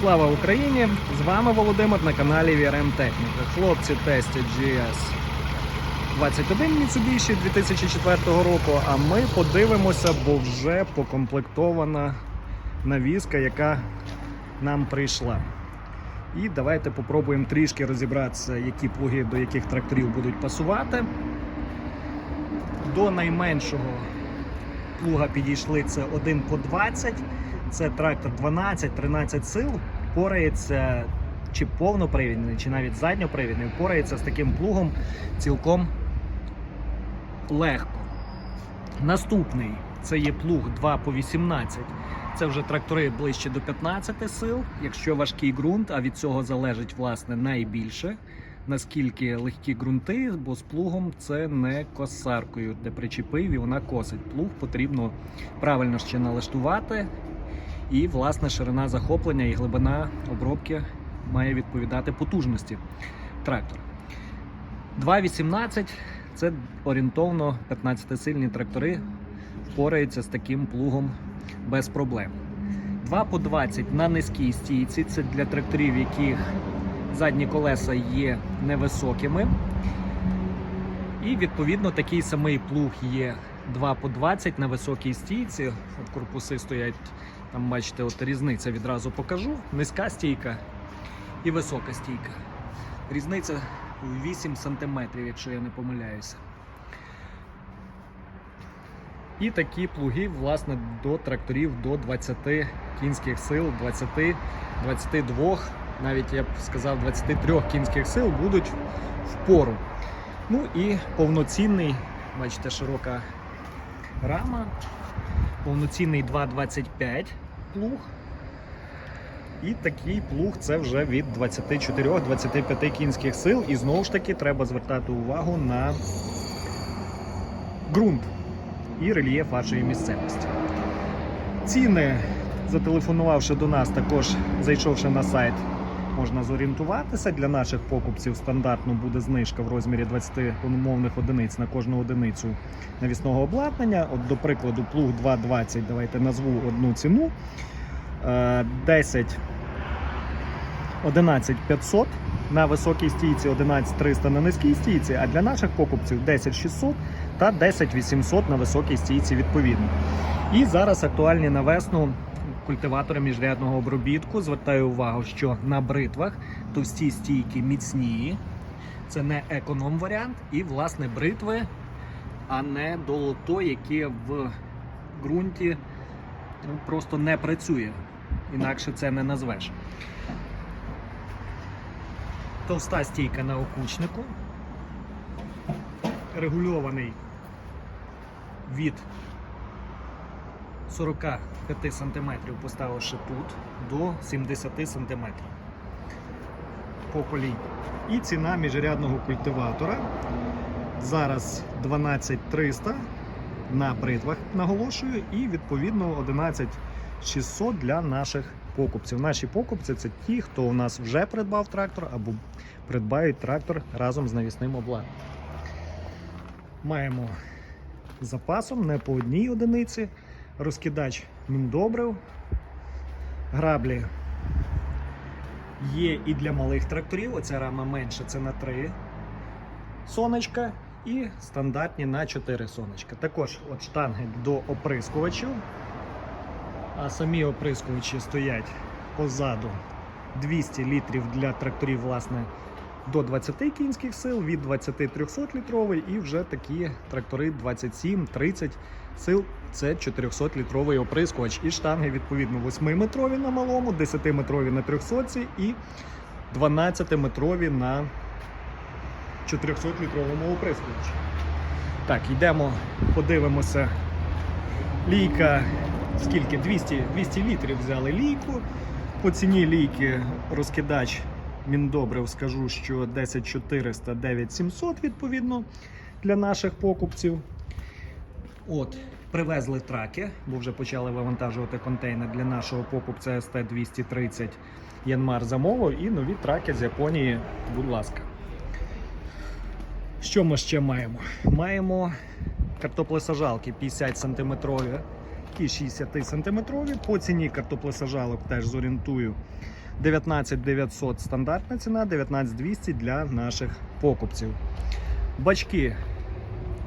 Слава Україні! З вами Володимир на каналі VRM Техніка. Хлопці тестять GS 21 Mitsubishi 2004 року, а ми подивимося, бо вже покомплектована навіска, яка нам прийшла. І давайте попробуємо трішки розібратися, які плуги до яких тракторів будуть пасувати. До найменшого плуга підійшли це 1 по 20. Це трактор 12-13 сил, порається чи повнопривідний, чи навіть задньопривідний, впорається з таким плугом цілком легко. Наступний це є плуг 2 по 18. Це вже трактори ближче до 15 сил, якщо важкий ґрунт, а від цього залежить власне найбільше. Наскільки легкі ґрунти, бо з плугом це не косаркою, де причепив і вона косить. Плуг потрібно правильно ще налаштувати, і власне ширина захоплення і глибина обробки має відповідати потужності трактора. 2.18 це орієнтовно 15-сильні трактори впораються з таким плугом без проблем. 2 по 20 на низькій стійці це для тракторів, яких задні колеса є невисокими. І відповідно такий самий плуг є 2 по 20 на високій стійці. От корпуси стоять, там бачите, от різниця відразу покажу. Низька стійка і висока стійка. Різниця 8 см, якщо я не помиляюся. І такі плуги, власне, до тракторів до 20 кінських сил, 20, 22, навіть я б сказав, 23 кінських сил будуть впору. Ну і повноцінний, бачите, широка рама, повноцінний 2,25 плуг. І такий плуг це вже від 24-25 кінських сил. І знову ж таки треба звертати увагу на ґрунт і рельєф вашої місцевості. Ціни, зателефонувавши до нас, також зайшовши на сайт, можна зорієнтуватися. Для наших покупців стандартно буде знижка в розмірі 20 умовних одиниць на кожну одиницю навісного обладнання. От, до прикладу, плуг 2.20, давайте назву одну ціну. Е, 10 11 500 на високій стійці, 11 300 на низькій стійці, а для наших покупців 10 600 та 10 800 на високій стійці відповідно. І зараз актуальні на весну культиватори міжрядного обробітку. Звертаю увагу, що на бритвах товсті стійки міцні. Це не економ варіант, і власне бритви, а не долото, яке в ґрунті ну, просто не працює. Інакше це не назвеш. Товста стійка на окучнику. Регульований від 45 см, поставивши тут, до 70 см по колії. І ціна міжрядного культиватора зараз 12300 на бритвах наголошую, і відповідно 11600 для наших покупців. Наші покупці це ті, хто у нас вже придбав трактор або придбають трактор разом з навісним обладнанням. Маємо запасом не по одній одиниці, розкидач міндобрив, граблі є і для малих тракторів. Оця рама менша це на 3 сонечка і стандартні на 4 сонечка. Також от штанги до оприскувачів, а самі оприскувачі стоять позаду 200 літрів для тракторів, власне, до 20 кінських сил, від 20 300 літровий і вже такі трактори 27-30 сил. Це 400 літровий оприскувач. І штанги, відповідно, 8-метрові на малому, 10-метрові на 300 і 12-метрові на 400-літровому оприскувачі. Так, йдемо, подивимося. Лійка, скільки? 200, 200 літрів взяли лійку. По ціні лійки розкидач Міндобрив скажу, що 10400 9700 відповідно для наших покупців. От, привезли траки, бо вже почали вивантажувати контейнер для нашого покупця ST230 Янмар замовив і нові траки з Японії, будь ласка. Що ми ще маємо? Маємо картоплесажалки 50 см і 60 см. По ціні картоплесажалок теж зорієнтую 19 900 стандартна ціна, 19 200 для наших покупців. Бачки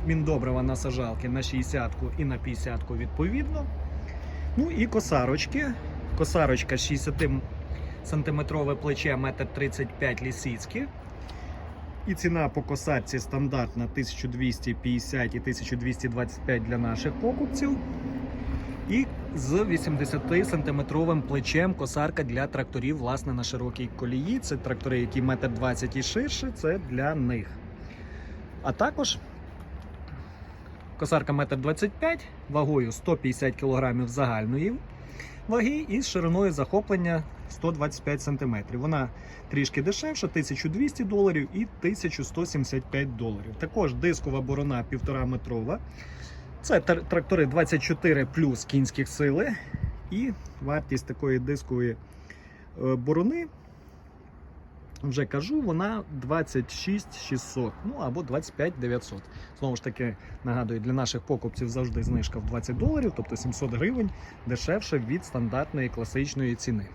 міндобрива на сажалки на 60 і на 50 відповідно. Ну і косарочки. Косарочка 60 сантиметрове плече 1,35 м лісицькі. І ціна по косарці стандартна 1250 і 1225 для наших покупців. І з 80 сантиметровим плечем косарка для тракторів, власне, на широкій колії. Це трактори, які 1,20 м і ширше, це для них. А також косарка 1,25 м, вагою 150 кг загальної ваги і з шириною захоплення 125 см. Вона трішки дешевша, 1200 доларів і 1175 доларів. Також дискова борона 1,5 метрова. Це трактори 24 плюс кінських сили. І вартість такої дискової е, борони, вже кажу, вона 26 600, ну або 25 900. Знову ж таки, нагадую, для наших покупців завжди знижка в 20 доларів, тобто 700 гривень дешевше від стандартної класичної ціни.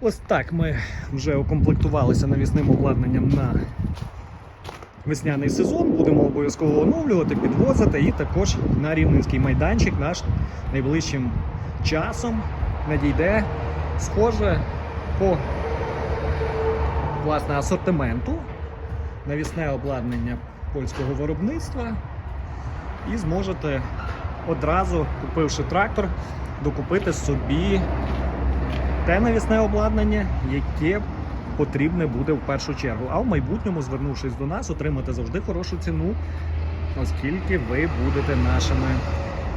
Ось так ми вже укомплектувалися навісним обладнанням на весняний сезон. Будемо обов'язково оновлювати, підвозити і також на рівненський майданчик наш найближчим часом надійде схоже по власне асортименту навісне обладнання польського виробництва і зможете одразу, купивши трактор, докупити собі те навісне обладнання, яке потрібне буде в першу чергу. А в майбутньому, звернувшись до нас, отримати завжди хорошу ціну, оскільки ви будете нашими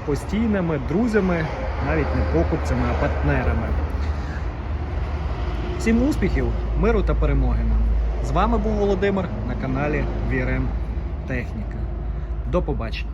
постійними друзями, навіть не покупцями, а партнерами. Всім успіхів, миру та перемоги нам! З вами був Володимир на каналі VRM Техніка. До побачення!